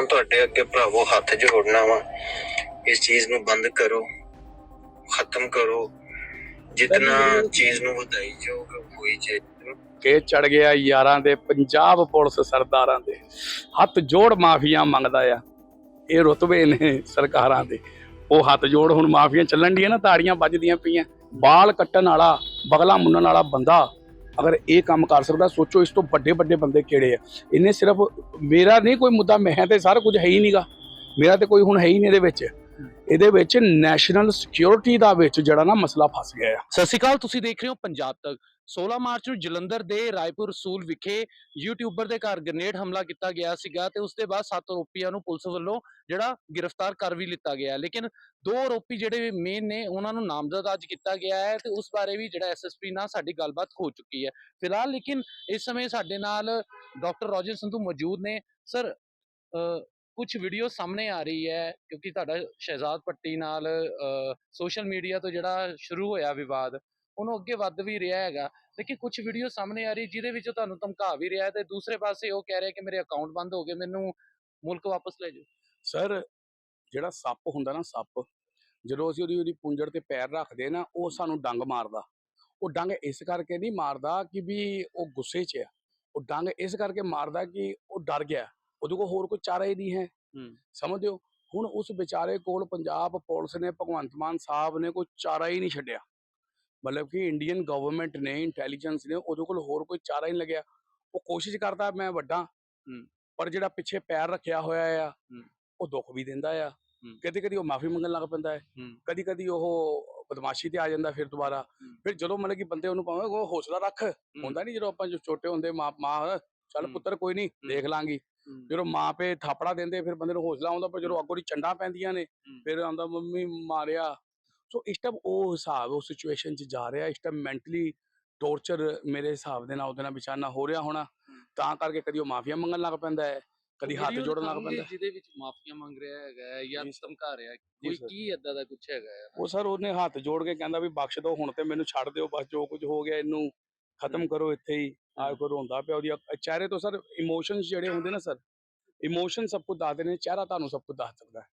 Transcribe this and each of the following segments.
ਹੁਣ ਤੁਹਾਡੇ ਅੱਗੇ ਭਰਾਵੋ ਹੱਥ ਜੋੜਨਾ ਵਾ। ਇਸ ਚੀਜ਼ ਨੂੰ ਬੰਦ ਕਰੋ ਖਤਮ ਕਰੋ। ਜਿਤਨਾ ਚੀਜ਼ ਨੂੰ ਵਧਾਈ ਜਾਓਗੇ ਹੋਈ ਜਾਏ ਕੇ ਚੜ ਗਿਆ ਯਾਰਾਂ ਦੇ ਪੰਜਾਬ ਪੁਲਿਸ ਸਰਦਾਰਾਂ ਦੇ। ਹੱਥ ਜੋੜ ਮਾਫੀਆਂ ਮੰਗਦਾ ਆ। ਇਹ ਰੁਤਬੇ ਨੇ ਸਰਕਾਰਾਂ ਦੇ। ਉਹ ਹੱਥ ਜੋੜ ਹੁਣ ਮਾਫੀਆਂ ਚੱਲਣ ਡੀਆਂ ਨਾ ਤਾੜੀਆਂ ਵੱਜਦੀਆਂ ਪਈਆਂ। ਬਾਲ ਕੱਟਣ ਵਾਲਾ ਬਗਲਾ ਮੁੰਨਣ ਵਾਲਾ ਬੰਦਾ ਅਗਰ ਇਹ ਕੰਮ ਕਰ ਸਕਦਾ, ਸੋਚੋ ਇਸ ਤੋਂ ਵੱਡੇ ਵੱਡੇ ਬੰਦੇ ਕਿਹੜੇ ਆ। ਇਹਨੇ ਸਿਰਫ ਮੇਰਾ ਨਹੀਂ ਕੋਈ ਮੁੱਦਾ, ਮੈਂ ਤੇ ਸਾਰਾ ਕੁਝ ਹੈ ਹੀ ਨਹੀਂਗਾ। ਮੇਰਾ ਤੇ ਕੋਈ ਹੁਣ ਹੈ ਹੀ ਨਹੀਂ ਇਹਦੇ ਵਿੱਚ। ਇਹਦੇ ਵਿੱਚ ਨੈਸ਼ਨਲ ਸਿਕਿਉਰਿਟੀ ਦਾ ਵਿੱਚ ਜਿਹੜਾ ਨਾ ਮਸਲਾ ਫਸ ਗਿਆ ਆ। ਸਤਿ ਸ਼੍ਰੀ ਅਕਾਲ, ਤੁਸੀਂ ਦੇਖ ਰਹੇ ਹੋ ਪੰਜਾਬ ਤੱਕ। 16 ਮਾਰਚ ਨੂੰ ਜਲੰਧਰ ਦੇ ਰਾਏਪੁਰ ਰਸੂਲ ਵਿਖੇ ਯੂਟਿਊਬਰ ਦੇ ਘਰ ਗ੍ਰਨੇਡ ਹਮਲਾ ਕੀਤਾ ਗਿਆ ਸੀਗਾ ਤੇ ਉਸ ਦੇ ਬਾਅਦ ਸੱਤ ਆਰੋਪੀਆਂ ਨੂੰ ਪੁਲਿਸ ਵੱਲੋਂ ਜਿਹੜਾ ਗ੍ਰਿਫਤਾਰ ਕਰ ਵੀ ਲਿੱਤਾ ਗਿਆ। ਲੇਕਿਨ ਦੋ ਆਰੋਪੀ ਜਿਹੜੇ ਮੇਨ ਨੇ, ਉਹਨਾਂ ਨੂੰ ਨਾਮਜ਼ਦ ਅੱਜ ਕੀਤਾ ਗਿਆ ਹੈ ਤੇ ਉਸ ਬਾਰੇ ਵੀ ਜਿਹੜਾ ਐਸਐਸਪੀ ਨਾਲ ਸਾਡੀ ਗੱਲਬਾਤ ਹੋ ਚੁੱਕੀ ਹੈ। ਫਿਲਹਾਲ ਲੇਕਿਨ ਇਸ ਸਮੇਂ ਸਾਡੇ ਨਾਲ ਡਾਕਟਰ ਰੋਜਰ ਸੰਧੂ ਮੌਜੂਦ ਨੇ। ਸਰ ਕੁਝ ਵੀਡੀਓ ਸਾਹਮਣੇ ਆ ਰਹੀ ਹੈ ਕਿਉਂਕਿ ਤੁਹਾਡਾ ਸ਼ਹਿਜ਼ਾਦ ਪੱਟੀ ਨਾਲ ਸੋਸ਼ਲ ਮੀਡੀਆ ਤੋਂ ਜਿਹੜਾ ਸ਼ੁਰੂ ਹੋਇਆ ਵਿਵਾਦ। ਉਹਨੂੰ ਅੱਗੇ ਵੱਧ ਵੀ ਰਿਹਾ ਹੈਗਾ। ਲੇਕਿਨ ਕੁਝ ਵੀਡੀਓ ਸਾਹਮਣੇ ਆ ਰਹੀ ਜਿਹਦੇ ਵਿੱਚ ਤੁਹਾਨੂੰ ਧਮਕਾ ਵੀ ਰਿਹਾ ਤੇ ਦੂਸਰੇ ਪਾਸੇ ਉਹ ਕਹਿ ਰਿਹਾ ਕਿ ਮੇਰੇ ਅਕਾਊਂਟ ਬੰਦ ਹੋ ਗਏ ਮੈਨੂੰ ਮੁਲਕ ਵਾਪਸ ਲੈ ਜਾਓ। ਸਰ ਜਿਹੜਾ ਸੱਪ ਹੁੰਦਾ ਨਾ ਸੱਪ ਜਦੋਂ ਅਸੀਂ ਉਹਦੀ ਉਹਦੀ ਪੁੰਜੜ ਤੇ ਪੈਰ ਰੱਖਦੇ ਨਾ ਉਹ ਸਾਨੂੰ ਡੰਗ ਮਾਰਦਾ। ਉਹ ਡੰਗ ਇਸ ਕਰਕੇ ਨਹੀਂ ਮਾਰਦਾ ਕਿ ਵੀ ਉਹ ਗੁੱਸੇ 'ਚ ਆ। ਉਹ ਡੰਗ ਇਸ ਕਰਕੇ ਮਾਰਦਾ ਕਿ ਉਹ ਡਰ ਗਿਆ। ਉਹਦੇ ਕੋਲ ਹੋਰ ਕੋਈ ਚਾਰਾ ਹੀ ਨਹੀਂ ਹੈ। ਹੂੰ। ਸਮਝਦੇ ਹੋ? ਹੁਣ ਉਸ ਵਿਚਾਰੇ ਕੋਲ ਪੰਜਾਬ ਪੁਲਿਸ ਨੇ ਭਗਵੰਤ ਮਾਨ ਸਾਹਿਬ ਨੇ ਕੋਈ ਚਾਰਾ ਹੀ ਨਹੀਂ ਛੱਡਿਆ। ਮਤਲਬ ਕਿ ਇੰਡੀਅਨ ਗਵਰਨਮੈਂਟ ਨੇ ਇੰਟੈਲੀਜੈਂਸ ਨੇ ਉਹਦੇ ਕੋਲ ਹੋਰ ਕੋਈ ਚਾਰਾ ਹੀ ਨਹੀਂ ਲੱਗਿਆ। ਉਹ ਕੋਸ਼ਿਸ਼ ਕਰਦਾ ਮੈਂ ਵੱਡਾ ਪਰ ਜਿਹੜਾ ਪਿੱਛੇ ਪੈਰ ਰੱਖਿਆ ਹੋਇਆ ਆ ਉਹ ਦੁੱਖ ਵੀ ਦਿੰਦਾ ਆ। ਕਦੇ ਕਦੀ ਉਹ ਮਾਫੀ ਮੰਗਣ ਲੱਗ ਪੈਂਦਾ ਹੈ। ਕਦੀ ਕਦੀ ਉਹ ਬਦਮਾਸ਼ੀ ਤੇ ਆ ਜਾਂਦਾ ਫਿਰ ਦੁਬਾਰਾ। ਫਿਰ ਜਦੋਂ ਮਤਲਬ ਕਿ ਬੰਦੇ ਉਹਨੂੰ ਪਾਵੇ ਉਹ ਹੌਸਲਾ ਰੱਖ। ਹੁੰਦਾ ਨਹੀਂ ਜਦੋਂ ਆਪਾਂ ਜੋ ਛੋਟੇ ਹੁੰਦੇ ਮਾਂ ਮਾਂ ਚੱਲ। ਪੁੱਤਰ ਕੋਈ ਨਹੀਂ ਦੇਖ ਲਾਂਗੀ। ਜਦੋਂ ਮਾਂ ਪੇ ਥਾਪੜਾ ਦਿੰਦੇ ਫਿਰ ਬੰਦੇ ਨੂੰ ਹੌਸਲਾ ਆਉਂਦਾ ਪਰ ਜਦੋਂ ਅੱਗੋਂ ਦੀ ਚੰਡਾ ਪੈਂਦੀਆਂ ਨੇ ਫਿਰ ਆਉਂਦਾ ਮੰਮੀ ਮਾਰਿਆ। ਸੋ ਇਸ ਟਾਈਮ ਉਹ ਹਿਸਾਬ ਉਹ ਸਿਚੁਏਸ਼ਨ 'ਚ ਜਾ ਰਿਹਾ ਇਸ ਟਾਈਮ ਮੈਂਟਲੀ ਟੌਰਚਰ ਮੇਰੇ ਹਿਸਾਬ ਦੇ ਨਾਲ ਉਹਦੇ ਨਾਲ ਵਿਚਾਰਨਾ ਹੋ ਰਿਹਾ ਹੋਣਾ ਤਾਂ ਕਰਕੇ ਕਦੀ ਉਹ ਮਾਫੀਆ ਮੰਗਣ ਲੱਗ ਪੈਂਦਾ ਹੈ ਕਦੀ ਹੱਥ ਜੋੜਨ ਲੱਗ ਪੈਂਦਾ। ਜਿਹਦੇ ਵਿੱਚ ਮਾਫੀਆਂ ਮੰਗ ਰਿਹਾ ਹੈਗਾ ਜਾਂ। ਧਮਕਾ ਰਿਹਾ। ਕੋਈ। ਕੀ ਏਦਾਂ ਦਾ ਕੁਝ ਹੈਗਾ ਉਹ ਸਰ ਉਹਨੇ ਹੱਥ ਜੋੜ ਕੇ ਕਹਿੰਦਾ ਵੀ ਬਖਸ਼ ਦਿਓ ਹੁਣ ਤੇ ਮੈਨੂੰ ਛੱਡ ਦਿਓ ਬਸ ਜੋ ਕੁਝ ਹੋ ਗਿਆ ਇਹਨੂੰ ਖਤਮ ਕਰੋ ਇੱਥੇ ਹੀ ਆ। ਕੋਈ ਰੋਂਦਾ ਪਿਆ ਉਹਦੀ ਚਿਹਰੇ ਤੋਂ ਸਰ ਇਮੋਸ਼ਨਸ ਜਿਹੜੇ ਹੁੰਦੇ ਨਾ ਸਰ ਇਮੋਸ਼ਨ ਸਭ ਕੁਝ ਦੱਸਦੇ ਨੇ ਚਿਹਰਾ ਤੁਹਾਨੂੰ ਸਭ ਕੁਝ ਦੱਸ ਸਕਦਾ ਹੈ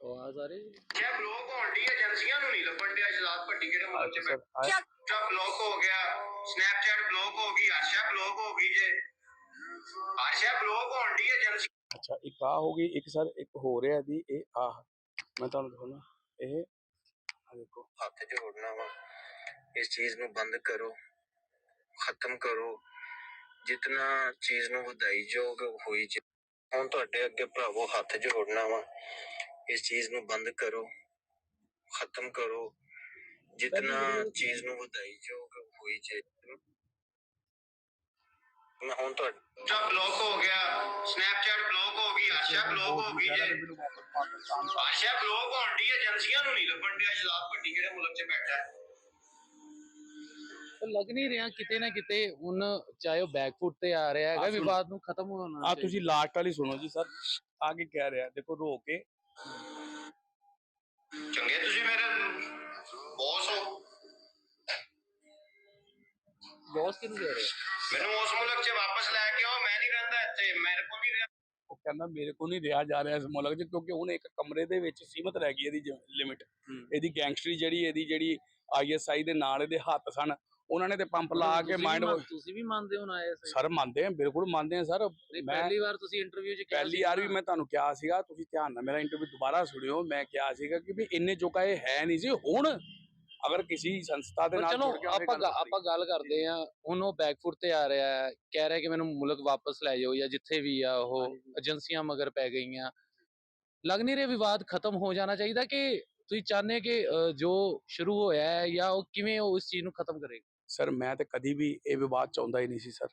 ਆਵਾਜ਼ ਆ ਰਹੀ ਹੈ? ਜੇ? ਬਲੌਕ ਹੋਣ ਦੀ ਏਜੰਸੀਆਂ ਨੂੰ ਨਹੀਂ ਲੱਭਣ ਡਿਆ ਜਲਾਦ ਭੱਟੀ ਕਿਹੜੇ ਮੁਲਕ ਚ ਸਰ ਆ- ਬੈਠਾ ਬਲੌਕ ਹੋ ਗਿਆ ਸਨੈਪਚੈਟ ਬਲੌਕ ਹੋ ਗਈ ਆਸ਼ਾ ਬਲੌਕ ਹੋ ਗਈ ਜੇ। ਆਸ਼ਾ ਬਲੌਕ ਹੋਣ ਦੀ ਏਜੰਸੀ ਅੱਛਾ ਇੱਕ ਆ ਹੋ ਗਈ ਇੱਕ ਸਰ ਇੱਕ ਹੋ ਰਿਹਾ ਦੀ ਇਹ ਆ। ਮੈਂ ਤੁਹਾਨੂੰ ਦਿਖਾਉਣਾ ਇਹ ਆ ਦੇਖੋ। ਹੱਥ ਜੋੜਨਾ ਵਾ। ਇਸ ਚੀਜ਼ ਨੂੰ ਬੰਦ ਕਰੋ ਖਤਮ ਕਰੋ। ਜਿਤਨਾ ਚੀਜ਼ ਨੂੰ ਵਧਾਈ ਜਾਓਗੇ ਹੋਈ ਜਾਏ ਹੁਣ ਤੁਹਾਡੇ ਅੱਗੇ ਭਰਾਵੋ ਹੱਥ ਜੋੜਨਾ ਵਾ। ਇਸ ਚੀਜ਼ ਨੂੰ ਬੰਦ ਕਰੋ ਖਤਮ ਕਰੋ ਜਿਤਨਾ ਚੀਜ਼ ਨੂੰ ਵਧਾਈ ਜਾਓਗੇ ਹੋਈ ਜਾਏ ਮੈਂ ਹੁਣ ਤੁਹਾਡਾ ਜਬ ਬਲੌਕ ਹੋ ਗਿਆ ਸਨੈਪਚੈਟ ਬਲੌਕ ਹੋ ਗਈ ਆਸ਼ਾ ਬਲੌਕ ਹੋ ਗਈ ਜੇ ਆਸ਼ਾ ਬਲੌਕ ਹੋਣ ਦੀ ਏਜੰਸੀਆਂ ਨੂੰ ਨਹੀਂ ਲੱਭਣ ਡਿਆ ਜਲਾਬ ਭੱਟੀ ਕਿਹੜੇ ਮੁਲਕ 'ਚ ਬੈਠਾ ਹੈ ਤਾਂ ਲੱਗ ਨਹੀਂ ਰਿਹਾ ਕਿਤੇ ਨਾ ਕਿਤੇ ਹੁਣ ਚਾਹੇ ਉਹ ਬੈਕਫੁੱਟ ਤੇ ਆ ਰਿਹਾ ਹੈਗਾ ਆ ਸੁਣ- ਵਿਵਾਦ ਨੂੰ ਖਤਮ ਹੋਣਾ ਆ ਚਾਹੀਦਾ। ਤੁਸੀਂ ਲਾਸਟ ਵਾਲੀ ਸੁਣੋ ਜੀ ਸਰ ਆ ਕੀ ਕਹਿ ਰਿਹਾ ਦੇਖੋ ਰੋ ਕੇ ਚੰਗੇ ਤੁਸੀਂ ਮੇਰੇ? ਬੌਸ ਹੋ ਬੌਸ ਕਿਹਨੂੰ ਕਹਿ ਰਿਹਾ ਮੈਨੂੰ ਉਸ ਮੁਲਕ 'ਚ ਵਾਪਸ ਲੈ ਕੇ ਆਓ ਮੈਂ ਨਹੀਂ ਰਹਿੰਦਾ ਇੱਥੇ ਮੇਰੇ ਕੋਲ ਨਹੀਂ ਰਿਹਾ ਉਹ ਕਹਿੰਦਾ ਮੇਰੇ ਕੋਲ ਨਹੀਂ ਰਿਹਾ ਜਾ ਰਿਹਾ ਇਸ ਮੁਲਕ 'ਚ ਕਿਉਂਕਿ ਹੁਣ ਇੱਕ ਕਮਰੇ ਦੇ ਵਿੱਚ ਸੀਮਤ ਰਹਿ ਗਈ ਇਹਦੀ ਲਿਮਿਟ ਇਹਦੀ ਗੈਂਗਸਟਰੀ ਜਿਹੜੀ ਇਹਦੀ ਜਿਹੜੀ ਆਈਐਸਆਈ ਦੇ ਨਾਲ ਇਹਦੇ ਹੱਥ ਸਨ ਉਹਨਾਂ ਨੇ ਤੇ ਪੰਪ ਲਾ ਕੇ ਮਾਈਂਡ ਤੁਸੀਂ ਵੀ ਮੰਨਦੇ ਹੋ ਨਾ ਸਰ ਮੰਨਦੇ ਆ ਬਿਲਕੁਲ ਮੰਨਦੇ ਆ ਸਰ। ਪਹਿਲੀ ਵਾਰ ਤੁਸੀਂ ਇੰਟਰਵਿਊ 'ਚ ਕਿਹਾ ਪਹਿਲੀ ਵਾਰ ਵੀ ਮੈਂ ਤੁਹਾਨੂੰ ਕਿਹਾ ਸੀਗਾ ਤੁਸੀਂ ਧਿਆਨ ਨਾਲ ਮੇਰਾ ਇੰਟਰਵਿਊ ਦੁਬਾਰਾ ਸੁਣਿਓ। ਮੈਂ ਕਿਹਾ ਸੀਗਾ ਕਿ ਵੀ ਇੰਨੇ ਜੋਗਾ ਇਹ ਹੈ ਨਹੀਂ ਸੀ ਹੁਣ ਅਗਰ ਕਿਸੇ ਸੰਸਥਾ ਦੇ ਨਾਲ ਚਲੋ ਆਪਾਂ। ਆਪਾਂ ਗੱਲ ਕਰਦੇ ਆ। ਹੁਣ ਉਹ ਬੈਕਫੁੱਟ ਤੇ ਆ ਰਿਹਾ ਹੈ ਕਹਿ ਰਿਹਾ ਕਿ ਮੈਨੂੰ ਮੁਲਕ ਵਾਪਸ ਲੈ ਜਾਓ ਜਾਂ ਜਿੱਥੇ ਵੀ ਆ ਉਹ ਏਜੰਸੀਆਂ ਮਗਰ ਪੈ ਗਈਆਂ। ਲੱਗ ਨਹੀਂ ਰਿਹਾ ਵਿਵਾਦ ਖਤਮ ਹੋ ਜਾਣਾ ਚਾਹੀਦਾ ਕਿ ਤੁਸੀਂ ਚਾਹੁੰਦੇ ਕਿ ਜੋ ਸ਼ੁਰੂ ਹੋਇਆ ਹੈ ਜਾਂ ਉਹ ਕਿਵੇਂ ਉਹ ਇਸ ਚੀਜ਼ ਨੂੰ ਖਤਮ ਕਰੇਗਾ? ਸਰ ਮੈਂ ਤੇ ਕਦੀ ਵੀ ਇਹ ਵਿਵਾਦ ਚਾਹੁੰਦਾ ਹੀ ਨਹੀਂ ਸੀ ਸਰ।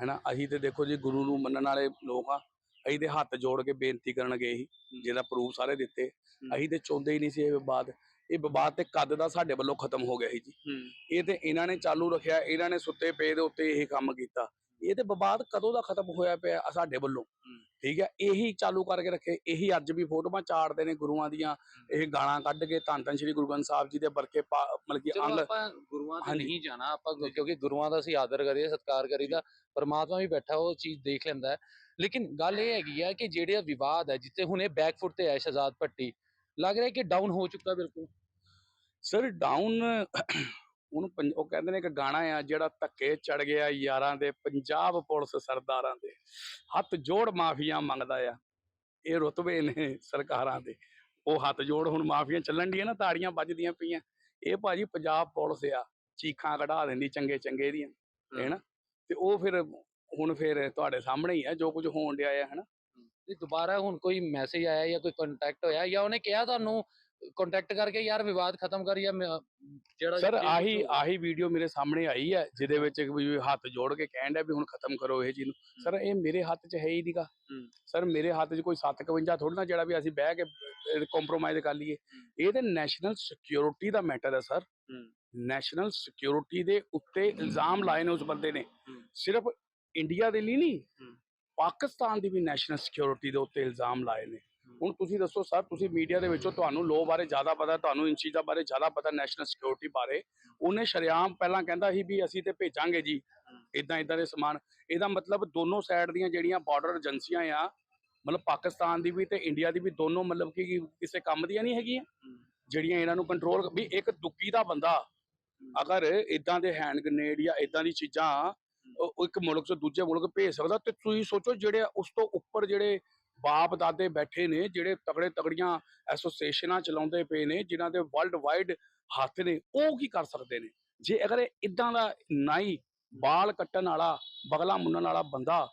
ਹੈਨਾ ਅਸੀਂ ਤੇ ਦੇਖੋ ਜੀ ਗੁਰੂ ਨੂੰ ਮੰਨਣ ਵਾਲੇ ਲੋਕ ਆ। ਅਸੀਂ ਤੇ ਹੱਥ ਜੋੜ ਕੇ ਬੇਨਤੀ ਕਰਨ ਗਏ ਸੀ ਜਿਹਦਾ ਪ੍ਰੂਫ ਸਾਰੇ ਦਿੱਤੇ। ਅਸੀਂ ਤੇ ਚਾਹੁੰਦੇ ਹੀ ਨਹੀਂ ਸੀ ਇਹ ਵਿਵਾਦ। ਇਹ ਵਿਵਾਦ ਤੇ ਕਦ ਦਾ ਸਾਡੇ ਵੱਲੋਂ ਖਤਮ ਹੋ ਗਿਆ ਸੀ ਜੀ। ਇਹ ਤੇ ਇਹਨਾਂ ਨੇ ਚਾਲੂ ਰੱਖਿਆ ਇਹਨਾਂ ਨੇ ਸੁੱਤੇ ਪਏ ਦੇ ਉੱਤੇ ਇਹ ਕੰਮ ਕੀਤਾ। ਇਹ ਤੇ ਵਿਵਾਦ ਕਦੋਂ ਦਾ ਖਤਮ ਹੋਇਆ ਪਿਆ ਸਾਡੇ ਵੱਲੋਂ? ਠੀਕ ਹੈ ਇਹੀ ਚਾਲੂ ਕਰਕੇ ਰੱਖੇ ਇਹੀ ਅੱਜ ਵੀ ਫੋਟੋਆਂ ਚਾੜਦੇ ਨੇ ਗੁਰੂਆਂ ਦੀਆਂ ਇਹ ਗਾਲਾਂ ਕੱਢ ਕੇ ਧੰਨ ਧੰਨ ਸ਼੍ਰੀ ਗੁਰੂ ਗ੍ਰੰਥ ਸਾਹਿਬ ਜੀ ਦੇ ਵਰਕੇ ਪਾ- ਮਤਲਬ ਕਿ ਅੰਗ ਗੁਰੂਆਂ ਤੇ। ਨਹੀਂ ਜਾਣਾ ਆਪਾਂ ਕਿਉਂਕਿ ਗੁਰੂਆਂ ਦਾ ਅਸੀਂ ਆਦਰ ਕਰੀਏ ਸਤਿਕਾਰ ਕਰੀਦਾ ਪਰਮਾਤਮਾ ਵੀ ਬੈਠਾ ਉਹ ਚੀਜ਼ ਦੇਖ ਲੈਂਦਾ ਹੈ। ਲੇਕਿਨ ਗੱਲ ਇਹ ਹੈਗੀ ਆ ਕਿ ਜਿਹੜੇ ਵਿਵਾਦ ਹੈ ਜਿੱਥੇ ਹੁਣ ਇਹ ਬੈਕਫੁੱਟ ਤੇ ਹੈ ਸ਼ਹਜ਼ਾਦ ਭੱਟੀ ਲੱਗ ਰਿਹਾ ਕਿ ਡਾਊਨ ਹੋ ਚੁੱਕਾ ਬਿਲਕੁਲ? ਸਰ ਡਾਊਨ ਉਹਨੂੰ ਪੰ- ਉਹ ਕਹਿੰਦੇ ਨੇ ਕਿ ਗਾਣਾ ਆ ਜਿਹੜਾ ਧੱਕੇ ਚੜ ਗਿਆ ਯਾਰਾਂ ਦੇ ਪੰਜਾਬ ਪੁਲਿਸ ਸਰਦਾਰਾਂ ਦੇ। ਹੱਥ ਜੋੜ ਮਾਫੀਆਂ ਮੰਗਦਾ ਆ। ਇਹ ਰੁਤਬੇ ਨੇ ਸਰਕਾਰਾਂ ਦੇ। ਉਹ ਹੱਥ ਜੋੜ ਹੁਣ ਮਾਫੀਆਂ ਚੱਲਣ ਦੀਆਂ ਨਾ ਤਾੜੀਆਂ ਵੱਜਦੀਆਂ ਪਈਆਂ। ਇਹ ਭਾਜੀ ਪੰਜਾਬ ਪੁਲਿਸ ਆ। ਚੀਖਾਂ ਕਢਾ ਦਿੰਦੀ ਚੰਗੇ ਚੰਗੇ ਦੀਆਂ ਹੈਨਾ? ਤੇ ਉਹ ਫਿਰ ਹੁਣ ਫਿਰ ਤੁਹਾਡੇ ਸਾਹਮਣੇ ਹੀ ਆ ਜੋ ਕੁਝ ਹੋਣ ਡਿਆ ਆ ਹੈਨਾ? ਤੇ ਦੁਬਾਰਾ ਹੁਣ ਕੋਈ ਮੈਸੇਜ ਆਇਆ ਜਾਂ ਕੋਈ ਕੰਟੈਕਟ ਹੋਇਆ ਜਾਂ ਉਹਨੇ ਕਿਹਾ ਤੁਹਾਨੂੰ ਕੰਟੈਕਟ ਕਰਕੇ ਯਾਰ ਵਿਵਾਦ ਖਤਮ ਕਰ ਜਾਂ ਮੈਂ- ਜਿਹੜਾ ਸਰ ਆਹੀ ਜੋ- ਆਹੀ ਵੀਡੀਓ ਮੇਰੇ ਸਾਹਮਣੇ ਆਈ ਹੈ ਜਿਹਦੇ ਵਿੱਚ ਵੀ ਹੱਥ ਜੋੜ ਕੇ ਕਹਿਣ ਡਿਆ ਵੀ ਹੁਣ ਖਤਮ ਕਰੋ ਇਹ ਚੀਜ਼ ਨੂੰ ਸਰ ਇਹ ਮੇਰੇ ਹੱਥ 'ਚ ਹੈ ਹੀ ਨਹੀਂਗਾ। ਸਰ ਮੇਰੇ ਹੱਥ 'ਚ ਕੋਈ 751 ਥੋੜਾ ਨਾ ਜਿਹੜਾ ਵੀ ਅਸੀਂ ਬਹਿ ਕੇ ਕੰਪਰੋਮਾਈਜ਼ ਕਰ ਲਈਏ ਇਹ ਤੇ ਨੈਸ਼ਨਲ ਸਿਕਿਉਰਿਟੀ ਦਾ ਮੈਟਰ ਹੈ ਸਰ। ਨੈਸ਼ਨਲ ਸਿਕਿਉਰਿਟੀ ਦੇ ਉੱਤੇ ਇਲਜ਼ਾਮ ਲਾਏ ਨੇ ਉਸ ਬੰਦੇ ਨੇ। ਸਿਰਫ ਇੰਡੀਆ ਦੇ ਲਈ ਨਹੀਂ। ਪਾਕਿਸਤਾਨ ਦੀ ਵੀ ਨੈਸ਼ਨਲ ਸਿਕਿਉਰਿਟੀ ਦੇ ਉੱਤੇ ਇਲਜ਼ਾਮ ਲਾਏ ਨੇ ਹੁਣ ਤੁਸੀਂ ਦੱਸੋ ਸਰ, ਤੁਸੀਂ ਮੀਡੀਆ ਦੇ ਵਿੱਚੋਂ ਤੁਹਾਨੂੰ ਲੋ ਬਾਰੇ ਜ਼ਿਆਦਾ ਪਤਾ, ਤੁਹਾਨੂੰ ਇਨ ਚੀਜ਼ਾਂ ਬਾਰੇ ਜ਼ਿਆਦਾ ਪਤਾ ਨੈਸ਼ਨਲ ਸਿਕਿਉਰਿਟੀ ਬਾਰੇ। ਉਹਨੇ ਸ਼ਰੇਆਮ ਪਹਿਲਾਂ ਕਹਿੰਦਾ ਸੀ ਵੀ ਅਸੀਂ ਤੇ ਭੇਜਾਂਗੇ ਜੀ ਇਦਾਂ ਇਦਾਂ ਦੇ ਸਮਾਨ। ਇਹਦਾ ਮਤਲਬ ਦੋਨੋਂ ਸਾਈਡ ਦੀਆਂ ਜਿਹੜੀਆਂ ਬਾਰਡਰ ਏਜੰਸੀਆਂ ਆ, ਮਤਲਬ ਪਾਕਿਸਤਾਨ ਦੀ ਵੀ ਤੇ ਇੰਡੀਆ ਦੀ ਵੀ ਦੋਨੋਂ ਮਤਲਬ ਕਿ ਕਿਸੇ ਕੰਮ ਦੀਆਂ ਨਹੀਂ ਹੈਗੀਆਂ। ਜਿਹੜੀਆਂ ਇਹਨਾਂ ਨੂੰ ਕੰਟਰੋਲ ਵੀ ਇੱਕ ਦੁੱਕੀ ਦਾ ਬੰਦਾ, ਅਗਰ ਇਦਾਂ ਦੇ ਹੈਂਡ ਗ੍ਰਨੇਡ ਜਾਂ ਇਦਾਂ ਦੀ ਚੀਜ਼ਾਂ ਇੱਕ ਮੁਲਕ ਤੋਂ ਦੂਜੇ ਮੁਲਕ ਭੇਜ ਸਕਦਾ, ਤੇ ਤੁਸੀਂ ਸੋਚੋ ਜਿਹੜੇ ਉਸ ਤੋਂ ਉੱਪਰ ਜਿਹੜੇ ਬਾਪ ਦਾਦੇ ਬੈਠੇ ਨੇ ਜਿਹੜੇ ਤਗੜੇ ਤਗੜੀਆਂ ਐਸੋਸੀਏਸ਼ਨਾਂ ਚਲਾਉਂਦੇ ਪਏ ਨੇ ਜਿਨ੍ਹਾਂ ਦੇ ਵਰਲਡ ਵਾਈਡ ਹੱਥ ਨੇ ਉਹ ਕੀ ਕਰ ਸਕਦੇ ਨੇ? ਜੇ ਅਗਰ ਇਦਾਂ ਦਾ ਨਾਈ ਬਾਲ ਕੱਟਣ ਵਾਲਾ ਬਗਲਾ ਮੁੰਨਣ ਵਾਲਾ ਬੰਦਾ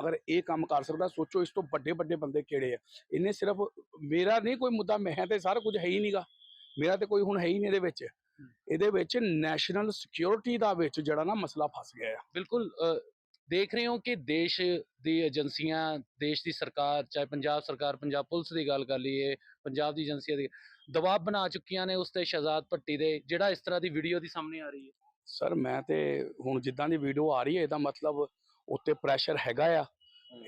ਅਗਰ ਇਹ ਕੰਮ ਕਰ ਸਕਦਾ ਸੋਚੋ ਇਸ ਤੋਂ ਵੱਡੇ ਵੱਡੇ ਬੰਦੇ ਕਿਹੜੇ ਆ? ਇਹਨੇ ਸਿਰਫ ਮੇਰਾ ਨਹੀਂ ਕੋਈ ਮੁੱਦਾ ਮੈਂ ਤੇ ਸਾਰਾ ਕੁਝ ਹੈ ਹੀ ਨਹੀਂਗਾ ਮੇਰਾ ਤੇ ਕੋਈ ਹੁਣ ਹੈ ਹੀ ਨਹੀਂ ਇਹਦੇ ਵਿੱਚ। ਇਹਦੇ ਵਿੱਚ ਨੈਸ਼ਨਲ ਸਿਕਿਉਰਿਟੀ ਦਾ ਵਿੱਚ ਜਿਹੜਾ ਨਾ ਮਸਲਾ ਫਸ ਗਿਆ ਆ। ਬਿਲਕੁਲ ਦੇਖ ਰਹੇ ਹੋ ਕਿ ਦੇਸ਼ ਦੀ ਏਜੰਸੀਆਂ ਦੇਸ਼ ਦੀ ਸਰਕਾਰ ਚਾਹੇ ਪੰਜਾਬ ਸਰਕਾਰ ਪੰਜਾਬ ਪੁਲਿਸ ਦੀ ਗੱਲ ਕਰ ਲਈਏ ਪੰਜਾਬ ਦੀ ਏਜੰਸੀਆਂ ਦੀ ਦਬਾਅ ਬਣਾ ਚੁੱਕੀਆਂ ਨੇ ਉਸ ਤੇ ਸ਼ਹਜ਼ਾਦ ਭੱਟੀ ਦੇ ਜਿਹੜਾ ਇਸ ਤਰ੍ਹਾਂ ਦੀ ਵੀਡੀਓ ਦੀ ਸਾਹਮਣੇ ਆ ਰਹੀ ਹੈ। ਸਰ ਮੈਂ ਤੇ ਹੁਣ ਜਿੱਦਾਂ ਦੀ ਵੀਡੀਓ ਆ ਰਹੀ ਹੈ ਇਹਦਾ ਮਤਲਬ ਉੱਤੇ ਪ੍ਰੈਸ਼ਰ ਹੈਗਾ ਆ।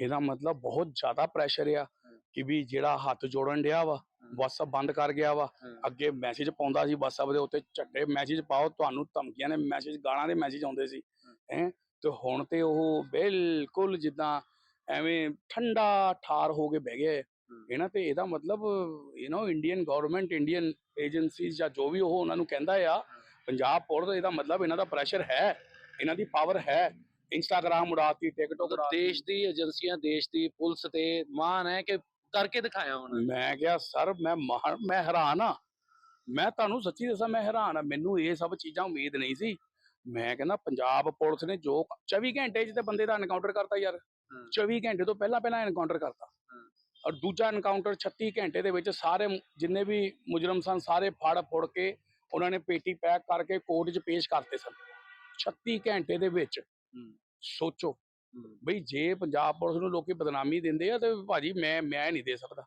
ਇਹਦਾ ਮਤਲਬ ਬਹੁਤ ਜ਼ਿਆਦਾ ਪ੍ਰੈਸ਼ਰ ਆ ਕਿ ਵੀ ਜਿਹੜਾ ਹੱਥ ਜੋੜਨ ਡਿਆ ਵਾ WhatsApp ਬੰਦ ਕਰ ਗਿਆ ਵਾ ਅੱਗੇ ਮੈਸੇਜ ਪਾਉਂਦਾ ਸੀ WhatsApp ਦੇ ਉੱਤੇ ਝੱਟੇ ਮੈਸੇਜ ਪਾਓ ਤੁਹਾਨੂੰ ਧਮਕੀਆਂ ਦੇ ਮੈਸੇਜ ਗਾਲਾਂ ਦੇ ਮੈਸੇਜ ਆਉਂਦੇ ਸੀ। ਹੈ? ਤੇ ਹੁਣ ਤੇ ਉਹ ਬਿਲਕੁਲ ਜਿੱਦਾਂ ਐਵੇਂ ਠੰਡਾ ਠਾਰ ਹੋ ਕੇ ਬਹਿ ਗਏ ਇਹਨਾਂ ਤੇ ਇਹਦਾ ਮਤਲਬ you know Indian government Indian agencies ਜਾਂ ਜੋ ਵੀ ਉਹ ਉਹਨਾਂ ਨੂੰ ਕਹਿੰਦਾ ਆ ਪੰਜਾਬ ਪੁਲਿਸ ਇਹਦਾ ਮਤਲਬ ਇਹਨਾਂ ਦਾ ਪ੍ਰੈਸ਼ਰ ਹੈ ਇਹਨਾਂ ਦੀ ਪਾਵਰ ਹੈ ਇੰਸਟਾਗ੍ਰਾਮ ਉਡਾਤੀ ਟਿਕਟੋਕ ਮਤਲਬ ਦੇਸ਼ ਦੀ ਏਜੰਸੀਆਂ ਦੇਸ਼ ਦੀ ਪੁਲਿਸ ਤੇ ਮਾਨ ਹੈ ਕਿ ਕਰਕੇ ਦਿਖਾਇਆ ਉਹਨਾਂ ਨੇ? ਮੈਂ ਕਿਹਾ ਸਰ ਮੈਂ ਮੈਂ ਹੈਰਾਨ ਆ ਮੈਂ ਤੁਹਾਨੂੰ ਸੱਚੀ ਦੱਸਾਂ ਮੈਂ ਹੈਰਾਨ ਆ ਮੈਨੂੰ ਇਹ ਸਭ ਚੀਜ਼ਾਂ ਉਮੀਦ ਨਹੀਂ ਸੀ। ਮੈਂ ਕਹਿੰਦਾ ਪੰਜਾਬ ਪੁਲਿਸ ਨੇ ਜੋ 24 ਘੰਟੇ 'ਚ ਤੇ ਬੰਦੇ ਦਾ ਐਨਕਾਊਂਟਰ ਕਰਤਾ ਯਾਰ। 24 ਘੰਟੇ ਤੋਂ ਪਹਿਲਾਂ ਪਹਿਲਾਂ ਐਨਕਾਊਂਟਰ ਕਰਤਾ। ਔਰ ਦੂਜਾ ਐਨਕਾਊਂਟਰ 36 ਘੰਟੇ ਦੇ ਵਿੱਚ ਸਾਰੇ ਜਿੰਨੇ ਵੀ ਮੁਜਰਮ ਸਨ ਸਾਰੇ ਫੜ ਫੁੜ ਕੇ ਉਹਨਾਂ ਨੇ ਪੇਟੀ ਪੈਕ ਕਰਕੇ ਕੋਰਟ 'ਚ ਪੇਸ਼ ਕਰਤੇ ਸਨ। 36 ਘੰਟੇ ਦੇ ਵਿੱਚ ਸੋਚੋ ਬਈ ਜੇ ਪੰਜਾਬ ਪੁਲਿਸ ਨੂੰ ਲੋਕੀ ਬਦਨਾਮੀ ਦਿੰਦੇ ਆ ਤੇ ਭਾਜੀ ਮੈਂ ਮੈਂ ਨਹੀਂ ਦੇ ਸਕਦਾ।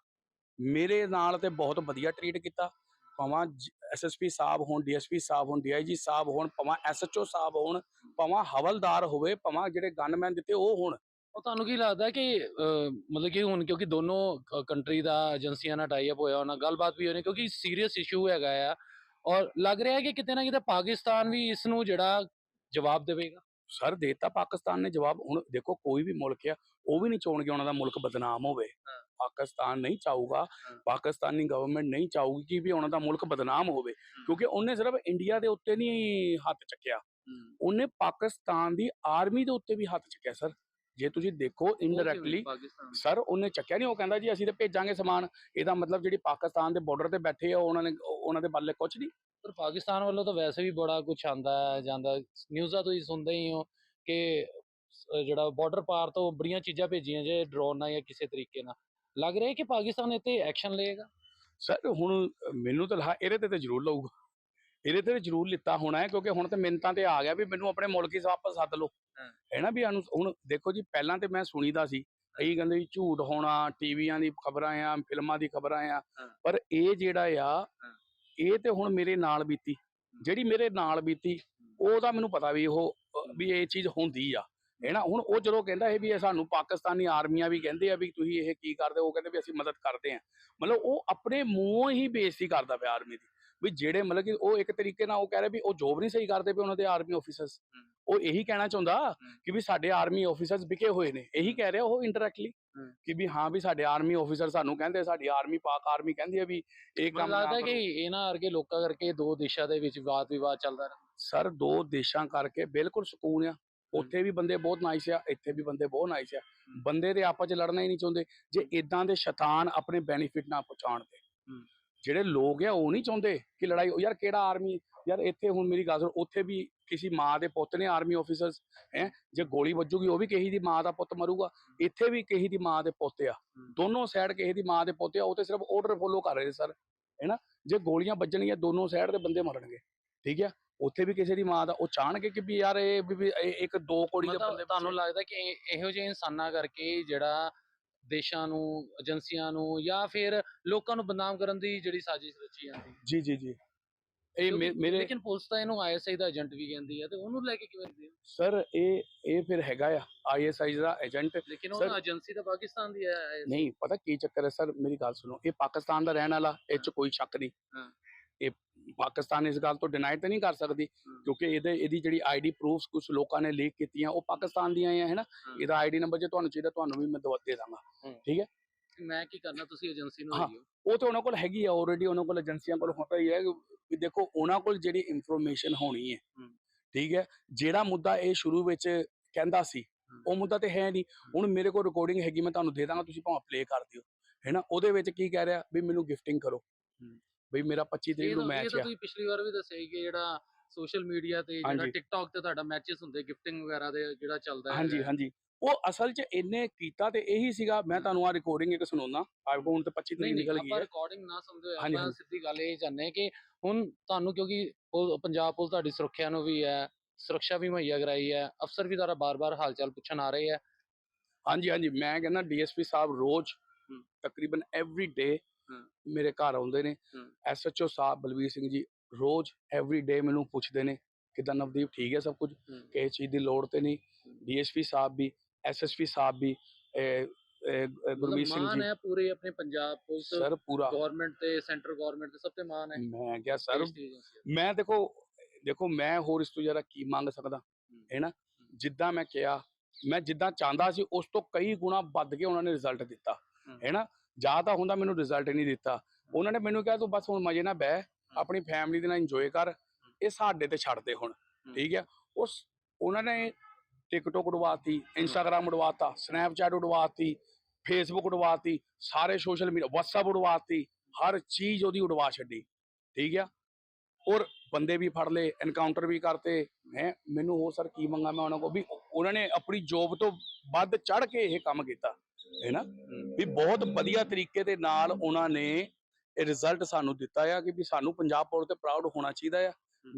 ਮੇਰੇ ਨਾਲ ਤੇ ਬਹੁਤ ਵਧੀਆ ਟਰੀਟ ਕੀਤਾ। ਭਾਵੇਂ ਐਸਐਸਪੀ ਸਾਹਿਬ ਹੋਣ ਡੀਐਸਪੀ ਸਾਹਿਬ ਹੋਣ ਡੀਆਈਜੀ ਸਾਹਿਬ ਹੋਣ ਭਾਵੇਂ ਐਸਐਚਓ ਸਾਹਿਬ ਹੋਣ ਭਾਵੇਂ ਹਵਲਦਾਰ ਹੋਵੇ ਭਾਵੇਂ ਜਿਹੜੇ ਗਨਮੈਨ ਦਿੱਤੇ ਉਹ ਹੋਣ। ਉਹ ਤੁਹਾਨੂੰ ਕੀ ਲੱਗਦਾ ਕਿ ਮਤਲਬ ਕਿ ਹੁਣ ਕਿਉਂਕਿ ਦੋਨੋਂ ਕੰਟਰੀ ਦਾ ਏਜੰਸੀਆਂ ਨਾਲ ਟਾਈ ਅਪ ਹੋਇਆ ਉਹਨਾਂ ਗੱਲਬਾਤ ਵੀ ਹੋਣੀ ਕਿਉਂਕਿ ਸੀਰੀਅਸ ਇਸ਼ੂ ਹੈਗਾ ਆ। ਔਰ ਲੱਗ ਰਿਹਾ ਹੈ ਕਿ ਕਿਤੇ ਨਾ ਕਿਤੇ ਪਾਕਿਸਤਾਨ ਵੀ ਇਸ ਨੂੰ ਜਿਹੜਾ ਜਵਾਬ ਦੇਵੇਗਾ? ਸਰ ਦੇਤਾ ਪਾਕਿਸਤਾਨ ਨੇ ਜਵਾਬ ਹੁਣ ਦੇਖੋ ਕੋਈ ਵੀ ਮੁਲਕ ਆ ਉਹ ਵੀ ਨਹੀਂ ਚਾਹੁਣਗੇ ਉਹਨਾਂ ਦਾ ਮੁਲਕ ਬਦਨਾਮ ਹੋਵੇ। ਪਾਕਿਸਤਾਨ ਨਹੀਂ ਚਾਹੂਗਾ ਪਾਕਿਸਤਾਨੀ ਗਵਰਨਮੈਂਟ ਨਹੀਂ ਚਾਹੂਗੀ ਕਿ ਵੀ ਉਹਨਾਂ ਦਾ ਮੁਲਕ ਬਦਨਾਮ ਹੋਵੇ ਕਿਉਂਕਿ ਉਹਨੇ ਸਿਰਫ ਇੰਡੀਆ ਦੇ ਉੱਤੇ ਨਹੀਂ ਹੱਥ ਚੱਕਿਆ। ਉਹਨੇ ਪਾਕਿਸਤਾਨ ਦੀ ਆਰਮੀ ਦੇ ਉੱਤੇ ਵੀ ਹੱਥ ਚੱਕਿਆ ਸਰ। ਜੇ ਤੁਸੀਂ ਦੇਖੋ ਇਨਡਾਇਰੈਕਟਲੀ ਸਰ ਉਹਨੇ ਚੱਕਿਆ ਨਹੀਂ ਉਹ ਕਹਿੰਦਾ ਜੀ ਅਸੀਂ ਤੇ ਭੇਜਾਂਗੇ ਸਮਾਨ ਇਹਦਾ ਮਤਲਬ ਜਿਹੜੀ ਪਾਕਿਸਤਾਨ ਦੇ ਬਾਰਡਰ ਤੇ ਬੈਠੇ ਆ ਉਹਨਾਂ ਨੇ ਉਹਨਾਂ ਦੇ ਬੱਲੇ ਕੁਝ ਨਹੀਂ ਪਰ ਪਾਕਿਸਤਾਨ ਵੱਲੋਂ ਤਾਂ ਵੈਸੇ ਵੀ ਬੜਾ ਕੁਝ ਆਂਦਾ ਜਾਂਦਾ ਨਿਊਜ਼ਾਂ ਤੋਂ ਹੀ ਸੁਣਦੇ ਹੀ ਹੋ ਕਿ ਜਿਹੜਾ ਬਾਰਡਰ ਪਾਰ ਤੋਂ ਬੜੀਆਂ ਚੀਜ਼ਾਂ ਭੇਜੀਆਂ ਜੇ ਡਰੋਨ ਨਾਲ ਜਾਂ ਕਿਸੇ ਤਰੀਕੇ ਨਾਲ। ਲੱਗ ਰਿਹਾ ਹੈ ਕਿ ਪਾਕਿਸਤਾਨ ਇੱਥੇ ਐਕਸ਼ਨ ਲਏਗਾ? ਸਰ ਹੁਣ ਮੈਨੂੰ ਤਾਂ ਲੱਗਾ ਇਹਦੇ ਤੇ ਤੇ ਜ਼ਰੂਰ ਲਊਗਾ। ਇਹਦੇ ਤੇ ਜ਼ਰੂਰ ਲਿੱਤਾ ਹੋਣਾ ਹੈ ਕਿਉਂਕਿ ਹੁਣ ਤੇ ਮਿੰਤਾਂ ਤੇ ਆ ਗਿਆ ਵੀ ਮੈਨੂੰ ਆਪਣੇ ਮੁਲਕ ਹੀ ਵਾਪਸ ਸੱਦ ਲਓ। ਹਾਂ। ਨਾ ਵੀ ਹੁਣ ਦੇਖੋ ਜੀ ਪਹਿਲਾਂ ਤੇ ਮੈਂ ਸੁਣੀਦਾ ਸੀ ਕਈ ਕਹਿੰਦੇ ਵੀ ਝੂਠ ਹੋਣਾ ਟੀਵੀਆਂ ਦੀ ਖਬਰਾਂ ਆ ਫਿਲਮਾਂ ਦੀ ਖਬਰਾਂ ਆ। ਪਰ ਇਹ ਜਿਹੜਾ ਆ। ਇਹ ਤੇ ਹੁਣ ਮੇਰੇ ਨਾਲ ਬੀਤੀ। ਜਿਹੜੀ ਮੇਰੇ ਨਾਲ ਬੀਤੀ ਉਹਦਾ ਮੈਨੂੰ ਪਤਾ ਵੀ ਉਹ ਵੀ ਇਹ ਚੀਜ਼ ਹੁੰਦੀ ਆ। ਹੈ ਨਾ ਹੁਣ ਉਹ ਜਦੋਂ ਕਹਿੰਦਾ ਇਹ ਵੀ ਇਹ ਸਾਨੂੰ ਪਾਕਿਸਤਾਨੀ ਆਰਮੀਆਂ ਵੀ ਕਹਿੰਦੇ ਆ ਵੀ ਤੁਸੀਂ ਇਹ ਕੀ ਕਰਦੇ ਹੋ ਉਹ ਕਹਿੰਦੇ ਵੀ ਅਸੀਂ ਮਦਦ ਕਰਦੇ ਆ ਮਤਲਬ ਉਹ ਆਪਣੇ ਮੂੰਹੋਂ ਹੀ ਬੇਇੱਜ਼ਤੀ ਕਰਦਾ ਪਿਆ ਆਰਮੀ ਦੀ ਵੀ ਜਿਹੜੇ ਮਤਲਬ ਕਿ ਉਹ ਇੱਕ ਤਰੀਕੇ ਨਾਲ ਉਹ ਕਹਿ ਰਹੇ ਵੀ ਉਹ ਜੋਬ ਨਹੀਂ ਸਹੀ ਕਰਦੇ ਪਏ ਉਹਨਾਂ ਦੇ ਆਰਮੀ ਆਫੀਸਰਸ। ਉਹ ਇਹੀ ਕਹਿਣਾ ਚਾਹੁੰਦਾ। ਕਿ ਵੀ ਸਾਡੇ ਆਰਮੀ ਆਫੀਸਰਸ ਵਿਕੇ ਹੋਏ ਨੇ ਇਹੀ ਕਹਿ ਰਿਹਾ ਉਹ ਇੰਟਰੈਕਟਲੀ ਹੂੰ। ਕਿ ਵੀ ਹਾਂ ਵੀ ਸਾਡੇ ਆਰਮੀ ਆਫੀਸਰ ਸਾਨੂੰ ਕਹਿੰਦੇ ਸਾਡੀ ਆਰਮੀ ਪਾਕ ਆਰਮੀ ਕਹਿੰਦੀ ਹੈ ਵੀ ਇਹ ਕੰਮ ਲੱਗਦਾ। ਕਿ ਇਹਨਾਂ ਵਰਗੇ ਲੋਕਾਂ ਕਰਕੇ ਦੋ ਦੇਸ਼ਾਂ ਦੇ ਵਿੱਚ ਵਾਦ ਵਿਵਾਦ ਚੱਲਦਾ ਰਹਿੰਦਾ ਸਰ ਦੋ ਦੇਸ਼ਾਂ ਕਰਕੇ ਬਿਲਕੁਲ ਸਕੂਨ ਆ ਉੱਥੇ ਵੀ ਬੰਦੇ ਬਹੁਤ ਨਾਈਸ ਆ ਇੱਥੇ ਵੀ ਬੰਦੇ ਬਹੁਤ ਨਾਈਸ ਆ। ਬੰਦੇ ਤੇ ਆਪਸ ਚ ਲੜਨਾ ਹੀ ਨਹੀਂ ਚਾਹੁੰਦੇ ਜੇ ਇਦਾਂ ਦੇ ਸ਼ੈਤਾਨ ਆਪਣੇ ਬੈਨੀਫਿਟ ਨਾਲ ਪਹੁੰਚਾਉਣ ਤੇ। ਜਿਹੜੇ ਲੋਕ ਆ ਉਹ ਨਹੀਂ ਚਾਹੁੰਦੇ ਕਿ ਲੜਾਈ ਯਾਰ ਕਿਹੜਾ ਆਰਮੀ ਯਾਰ ਇੱਥੇ ਹੁਣ ਮੇਰੀ ਗੱਲ ਸੁਣ ਉੱਥੇ ਵੀ ਕਿਸੇ ਮਾਂ ਦੇ ਪੁੱਤ ਨੇ ਆਰਮੀ ਆਫੀਸਰਸ ਹੈ ਜੇ ਗੋਲੀ ਵੱਜੂਗੀ ਉਹ ਵੀ ਕਿਸੇ ਦੀ ਮਾਂ ਦਾ ਪੁੱਤ ਮਰੂਗਾ। ਇੱਥੇ ਵੀ ਕਿਸੇ ਦੀ ਮਾਂ ਦੇ ਪੁੱਤ ਆ। ਦੋਨੋਂ ਸਾਈਡ ਕਿਸੇ ਦੀ ਮਾਂ ਦੇ ਪੁੱਤ ਆ ਉਹ ਤੇ ਸਿਰਫ ਆਰਡਰ ਫੋਲੋ ਕਰ ਰਹੇ ਸਰ ਹੈਨਾ? ਜੇ ਗੋਲੀਆਂ ਵੱਜਣਗੀਆਂ ਦੋਨੋਂ ਸਾਈਡ ਦੇ ਬੰਦੇ ਮਰਨਗੇ। ਠੀਕ ਹੈ ਉੱਥੇ ਵੀ ਕਿਸੇ ਦੀ ਮਾਂ ਦਾ ਉਹ ਚਾਹਣਗੇ ਕਿ ਵੀ ਯਾਰ ਇਹ ਵੀ- ਵੀ ਇਹ ਇੱਕ ਦੋ ਕੋੜੀ ਦੇ ਮਤਲਬ ਬੰਦੇ ਤੁਹਾਨੂੰ ਲੱਗਦਾ ਕਿ ਇਹ- ਇਹੋ ਜਿਹੇ ਇਨਸਾਨਾਂ ਕਰਕੇ ਜਿਹੜਾ ਦੇਸ਼ਾਂ ਨੂੰ ਏਜੰਸੀਆਂ ਨੂੰ ਜਾਂ ਫਿਰ ਲੋਕਾਂ ਨੂੰ ਬਦਨਾਮ ਕਰਨ ਦੀ ਜਿਹੜੀ ਸਾਜ਼ਿਸ਼ ਰਚੀ ਜਾਂਦੀ ਹੈ? ਜੀ ਜੀ ਜੀ। ਇਹ ਮੇ- ਕਿਉਂਕਿ- ਮੇਰੇ ਲੇਕਿਨ ਪੁਲਿਸ ਤਾਂ ਇਹਨੂੰ ਆਈਐਸਆਈ ਦਾ ਏਜੰਟ ਵੀ ਕਹਿੰਦੀ ਹੈ ਤੇ ਉਹਨੂੰ ਲੈ ਕੇ ਕਿਵੇਂ ਦੇ ਸਰ ਇਹ ਇਹ ਫਿਰ ਹੈਗਾ ਆ ਆਈਐਸਆਈ ਦਾ ਏਜੰਟ। ਲੇਕਿਨ ਉਹ Sir- ਏਜੰਸੀ ਤਾਂ ਪਾਕਿਸਤਾਨ ਦੀ ਹੈ ISI ਨਹੀਂ ਪਤਾ ਕੀ ਚੱਕਰ ਹੈ ਸਰ ਮੇਰੀ ਗੱਲ ਸੁਣੋ ਇਹ ਪਾਕਿਸਤਾਨ ਦਾ ਰਹਿਣ ਵਾਲਾ ਇਹ ਚ ਕੋਈ ਸ਼ੱਕ ਨਹੀਂ। ਹਾਂ। ਇਹ ਪਾਕਿਸਤਾਨ ਇਸ ਗੱਲ ਤੋਂ ਡਿਨਾਈ ਤਾਂ ਨਹੀਂ ਕਰ ਸਕਦੀ। ਕਿਉਂਕਿ ਇਹਦੇ ਇਹਦੀ ਜਿਹੜੀ ਆਈਡੀ ਪ੍ਰੂਫਸ ਕੁਝ ਲੋਕਾਂ ਨੇ ਲੀਕ ਕੀਤੀਆਂ ਉਹ ਪਾਕਿਸਤਾਨ ਦੀਆਂ ਆ ਹੈ ਨਾ? ਹਾਂ। ਇਹਦਾ ਆਈਡੀ ਨੰਬਰ ਜੇ ਤੁਹਾਨੂੰ ਚਾਹੀਦਾ ਤੁਹਾਨੂੰ ਵੀ ਮੈਂ ਦਵਾ ਦੇ ਦਾਂਗਾ। ਮੈਂ ਕੀ ਕਰਨਾ ਤੁਸੀਂ ਏਜੰਸੀ ਨੂੰ ਹਾਂ। ਦਿਓ। ਉਹ ਤਾਂ ਉਹਨਾਂ ਕੋਲ ਹੈਗੀ ਆ ਆਲਰੇਡੀ ਉਹਨਾਂ ਕੋਲ ਏਜੰਸੀਆਂ ਕੋਲ ਹੁੰਦਾ ਹੀ ਹੈ ਵੀ ਦੇਖੋ ਉਹਨਾਂ ਕੋਲ ਜਿਹੜੀ ਇਨਫੋਰਮੇਸ਼ਨ ਹੋਣੀ ਹੈ। ਠੀਕ ਹੈ? ਜਿਹੜਾ ਮੁੱਦਾ ਇਹ ਸ਼ੁਰੂ ਵਿੱਚ ਕਹਿੰਦਾ ਸੀ ਉਹ ਮੁੱਦਾ ਤੇ ਹੈ ਨਹੀਂ। ਹੁਣ ਮੇਰੇ ਕੋਲ ਰਿਕਾਰਡਿੰਗ ਹੈਗੀ ਮੈਂ ਤੁਹਾਨੂੰ ਦੇ ਦਾਂਗਾ ਤੁਸੀਂ ਭਾਵੇਂ ਪਲੇ ਕਰ ਦਿਓ। ਹੈਨਾ ਉਹਦੇ ਵਿੱਚ ਕੀ ਕਹਿ ਰਿਹਾ ਵੀ ਮੈਨੂੰ ਗਿਫਟਿੰਗ ਕਰੋ। ਵੀ ਮੇਰਾ 25 ਤਰੀਕ ਨੂੰ ਮੈਚ ਆ ਤੁਸੀਂ ਪਿਛਲੀ ਵਾਰ ਵੀ ਦੱਸਿਆ ਸੀ ਕਿ ਜਿਹੜਾ ਸੋਸ਼ਲ ਮੀਡੀਆ ਤੇ ਜਿਹੜਾ ਹਾਂਜੀ। ਟਿਕਟੌਕ ਤੇ ਤੁਹਾਡਾ ਮੈਚਸ ਹੁੰਦੇ ਗਿਫਟਿੰਗ ਵਗੈਰਾ ਦੇ ਜਿਹੜਾ ਚੱਲਦਾ ਹਾਂਜੀ ਹੈਗਾ। ਹਾਂਜੀ ਉਹ ਅਸਲ 'ਚ ਇਹਨੇ ਕੀਤਾ ਤੇ ਇਹੀ ਸੀਗਾ ਮੈਂ ਤੁਹਾਨੂੰ ਆ ਰਿਕਾਰਡਿੰਗ ਇੱਕ ਸੁਣਾਉਣਾ ਆਪ ਹੁਣ ਤੇ 25 ਨਹੀਂ ਤਰੀਕ ਨਿਕਲ ਗਈ ਹੈ ਰਿਕਾਰਡਿੰਗ ਨਾ ਸਮਝੋ ਹਾਂਜੀ, ਆਪਾਂ ਹਾਂਜੀ। ਸਿੱਧੀ ਗੱਲ ਇਹ ਚਾਹੁੰਦੇ ਹਾਂ ਕਿ ਹੁਣ ਤੁਹਾਨੂੰ ਕਿਉਂਕਿ ਉਹ ਪੰਜਾਬ ਪੁਲਿਸ ਤੁਹਾਡੀ ਸੁਰੱਖਿਆ ਨੂੰ ਵੀ ਹੈ ਸੁਰੱਖਿਆ ਵੀ ਮੁਹੱਈਆ ਕਰਾਈ ਹੈ ਅਫਸਰ ਵੀ ਤੁਹਾਡਾ ਬਾਰ-ਬਾਰ ਹਾਲ ਚਾਲ ਪੁੱਛਣ ਆ ਰਹੇ ਹੈ ਹਾਂਜੀ ਹਾਂਜੀ ਮੈਂ ਕਹਿੰਦਾ ਡੀਐਸਪੀ ਸਾਹਿਬ ਰੋਜ਼। ਤਕਰੀਬਨ ਐਵਰੀ ਡੇ। ਮੇਰੇ ਘਰ ਆਉਂਦੇ ਨੇ। ਐਸਐਚਓ ਸਾਹਿਬ ਬਲਵੀਰ ਸਿੰਘ ਜੀ ਰੋਜ਼ ਐਵਰੀ ਡੇ ਮੈਨੂੰ ਪੁੱਛਦੇ ਨੇ ਕਿਦਾਂ ਨਵਦੀਪ ਠੀਕ ਹੈ ਸਭ ਕੁਝ। ਕਿਸੇ ਚੀਜ਼ ਦੀ ਲੋੜ ਤੇ ਨਹੀਂ। ਡੀਐਸਪੀ ਸਾਹਿਬ ਵੀ ਐਸਐਸਪੀ ਸਾਹਿਬ ਵੀ ਗੁਰਮੀਤ ਸਿੰਘ ਮਾਨ ਜੀ ਹੈ ਪੂਰੇ ਆਪਣੇ ਪੰਜਾਬ ਪੁਲਿਸ ਸਰ ਪੂਰਾ। ਗਵਰਨਮੈਂਟ ਤੇ ਸੈਂਟਰ ਗਵਰਨਮੈਂਟ ਤੇ ਸਭ ਤੇ ਮਾਨ ਹੈ। ਮੈਂ ਕਿਹਾ ਸਰ। ਮੈਂ ਦੇਖੋ ਦੇਖੋ ਮੈਂ ਹੋਰ ਇਸ ਤੋਂ ਜ਼ਿਆਦਾ ਕੀ ਮੰਗ ਸਕਦਾ? ਹੈ। ਨਾ? ਜਿੱਦਾਂ ਮੈਂ ਕਿਹਾ ਮੈਂ ਜਿੱਦਾਂ ਚਾਹੁੰਦਾ ਸੀ ਉਸ ਤੋਂ ਕਈ ਗੁਣਾ ਵੱਧ ਕੇ ਉਹਨਾਂ ਨੇ ਰਿਜ਼ਲਟ ਦਿੱਤਾ। ਹੈ ਨਾ? ਜਾਂ ਤਾਂ ਹੁੰਦਾ ਮੈਨੂੰ ਰਿਜ਼ਲਟ ਨਹੀਂ ਦਿੱਤਾ। ਉਹਨਾਂ ਨੇ ਮੈਨੂੰ ਕਿਹਾ ਤੂੰ ਬਸ ਹੁਣ ਮਜੇ ਨਾਲ ਬਹਿ ਆਪਣੀ ਫੈਮਿਲੀ ਦੇ ਨਾਲ ਇੰਜੋਏ ਕਰ। ਇਹ ਸਾਡੇ ਤੇ ਛੱਡ ਦੇ ਹੁਣ। ਠੀਕ ਹੈ ਉਸ ਉਹਨਾਂ ਨੇ ਟਿਕਟੋਕ ਉਡਵਾਤੀ ਇੰਸਟਾਗ੍ਰਾਮ ਉਡਵਾਤਾ ਸਨੈਪਚੈਟ ਉਡਵਾਤੀ ਫੇਸਬੁੱਕ ਉਡਵਾਤੀ ਸਾਰੇ ਸੋਸ਼ਲ ਮੀਡੀਆ WhatsApp ਉਡਵਾਤੀ ਹਰ ਚੀਜ਼ ਉਹਦੀ ਉਡਵਾ ਛੱਡੀ। ਠੀਕ ਆ? ਔਰ ਬੰਦੇ ਵੀ ਫੜ ਲਏ ਐਨਕਾਊਂਟਰ ਵੀ ਕਰਤੇ। ਹੈ? ਮੈਨੂੰ ਹੋਰ ਸਰ ਕੀ ਮੰਗਾ ਮੈਂ ਉਹਨਾਂ ਕੋਲ? ਵੀ ਉਹਨਾਂ ਨੇ ਆਪਣੀ ਜੋਬ ਤੋਂ ਵੱਧ ਚੜ ਕੇ ਇਹ ਕੰਮ ਕੀਤਾ। ਹੈ ਨਾ? ਵੀ ਬਹੁਤ ਵਧੀਆ ਤਰੀਕੇ ਦੇ ਨਾਲ ਉਹਨਾਂ ਨੇ ਇਹ ਰਿਜ਼ਲਟ ਸਾਨੂੰ ਦਿੱਤਾ ਆ ਕਿ ਵੀ ਸਾਨੂੰ ਪੰਜਾਬ ਪੁਲਿਸ ਤੇ ਪ੍ਰਾਊਡ ਹੋਣਾ ਚਾਹੀਦਾ ਆ।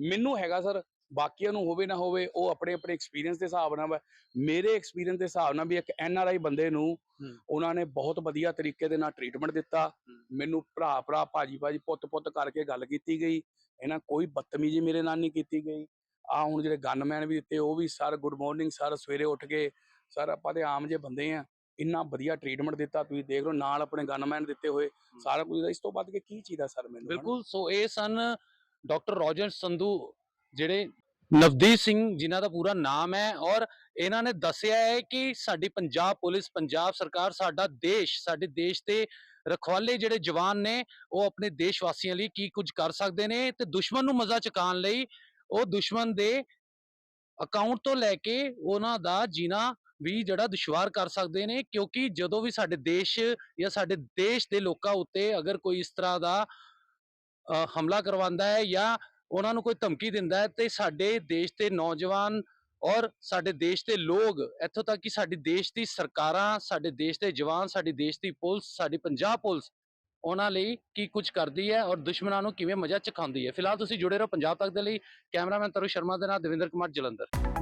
ਮੈਨੂੰ ਹੈਗਾ ਸਰ ਬਾਕੀਆਂ ਨੂੰ ਹੋਵੇ ਨਾ ਹੋਵੇ ਉਹ ਆਪਣੇ ਆਪਣੇ ਐਕਸਪੀਰੀਅੰਸ ਦੇ ਹਿਸਾਬ ਨਾਲ ਮੇਰੇ ਐਕਸਪੀਰੀਅੰਸ ਦੇ ਹਿਸਾਬ ਨਾਲ ਵੀ ਇੱਕ ਐਨ ਆਰ ਆਈ ਬੰਦੇ ਨੂੰ ਉਹਨਾਂ ਨੇ ਬਹੁਤ ਵਧੀਆ ਤਰੀਕੇ ਦੇ ਨਾਲ ਟ੍ਰੀਟਮੈਂਟ ਦਿੱਤਾ। ਮੈਨੂੰ ਭਰਾ ਭਰਾ ਭਾਜੀ ਭਾਜੀ ਪੁੱਤ ਪੁੱਤ ਕਰਕੇ ਗੱਲ ਕੀਤੀ ਗਈ। ਇਹਨਾਂ ਕੋਈ ਬਦਤਮੀਜ਼ੀ ਮੇਰੇ ਨਾਲ ਨਹੀਂ ਕੀਤੀ ਗਈ। ਆ ਹੁਣ ਜਿਹੜੇ ਗਨਮੈਨ ਵੀ ਦਿੱਤੇ ਉਹ ਵੀ ਸਰ ਗੁੱਡ ਮਾਰਨਿੰਗ ਸਰ ਸਵੇਰੇ ਉੱਠ ਕੇ ਸਰ ਆਪਾਂ ਤੇ ਆਮ ਜੇ ਬੰਦੇ ਆ। ਇੰਨਾ ਵਧੀਆ ਟ੍ਰੀਟਮੈਂਟ ਦਿੱਤਾ ਤੁਸੀਂ ਦੇਖ ਲਓ ਨਾਲ ਆਪਣੇ ਗਨਮੈਨ ਦਿੱਤੇ ਹੋਏ ਸਾਰਾ ਕੁਝ ਇਸ ਤੋਂ ਵੱਧ ਕੇ ਕੀ ਚਾਹੀਦਾ ਸਰ ਮੈਨੂੰ? ਬਿਲਕੁਲ ਸੋ ਇਹ ਸਨ ਡਾਕਟਰ ਰੋਜਰ ਸੰਧੂ ਜਿਹੜੇ ਨਵਦੀਪ ਸਿੰਘ ਜਿਨ੍ਹਾਂ ਦਾ ਪੂਰਾ ਨਾਮ ਹੈ ਔਰ ਇਹਨਾਂ ਨੇ ਦੱਸਿਆ ਹੈ ਕਿ ਸਾਡੀ ਪੰਜਾਬ ਪੁਲਿਸ ਪੰਜਾਬ ਸਰਕਾਰ ਸਾਡਾ ਦੇਸ਼ ਸਾਡੇ ਦੇਸ਼ ਦੇ ਰਖਵਾਲੇ ਜਿਹੜੇ ਜਵਾਨ ਨੇ ਉਹ ਆਪਣੇ ਦੇਸ਼ ਵਾਸੀਆਂ ਲਈ ਕੀ ਕੁਝ ਕਰ ਸਕਦੇ ਨੇ ਤੇ ਦੁਸ਼ਮਣ ਨੂੰ ਮਜ਼ਾ ਚਕਾਉਣ ਲਈ ਉਹ ਦੁਸ਼ਮਣ ਦੇ ਅਕਾਊਂਟ ਤੋਂ ਲੈ ਕੇ ਉਹਨਾਂ ਦਾ ਜੀਣਾ ਵੀ ਜਿਹੜਾ ਦੁਸ਼ਵਾਰ ਕਰ ਸਕਦੇ ਨੇ, ਕਿਉਂਕਿ ਜਦੋਂ ਵੀ ਸਾਡੇ ਦੇਸ਼ ਜਾਂ ਸਾਡੇ ਦੇਸ਼ ਦੇ ਲੋਕਾਂ ਉੱਤੇ ਅਗਰ ਕੋਈ ਇਸ ਤਰ੍ਹਾਂ ਦਾ ਹਮਲਾ ਕਰਵਾਉਂਦਾ ਹੈ ਜਾਂ ਉਹਨਾਂ ਨੂੰ ਕੋਈ ਧਮਕੀ ਦਿੰਦਾ ਹੈ, ਤੇ ਸਾਡੇ ਦੇਸ਼ ਦੇ ਨੌਜਵਾਨ ਔਰ ਸਾਡੇ ਦੇਸ਼ ਦੇ ਲੋਕ ਇੱਥੋਂ ਤੱਕ ਕਿ ਸਾਡੀ ਦੇਸ਼ ਦੀ ਸਰਕਾਰਾਂ, ਸਾਡੇ ਦੇਸ਼ ਦੇ ਜਵਾਨ, ਸਾਡੇ ਦੇਸ਼ ਦੀ ਪੁਲਿਸ, ਸਾਡੀ ਪੰਜਾਬ ਪੁਲਿਸ, ਉਹਨਾਂ ਲਈ ਕੀ ਕੁਝ ਕਰਦੀ ਹੈ ਔਰ ਦੁਸ਼ਮਣਾਂ ਨੂੰ ਕਿਵੇਂ ਮਜ਼ਾ ਚਖਾਉਂਦੀ ਹੈ। ਫਿਲਹਾਲ ਤੁਸੀਂ ਜੁੜੇ ਰਹੋ ਪੰਜਾਬ ਤੱਕ ਦੇ ਲਈ, ਕੈਮਰਾਮੈਨ ਤਰੂ ਸ਼ਰਮਾ ਦੇ ਨਾਲ ਦਵਿੰਦਰ ਕੁਮਾਰ ਜਲੰਧਰ।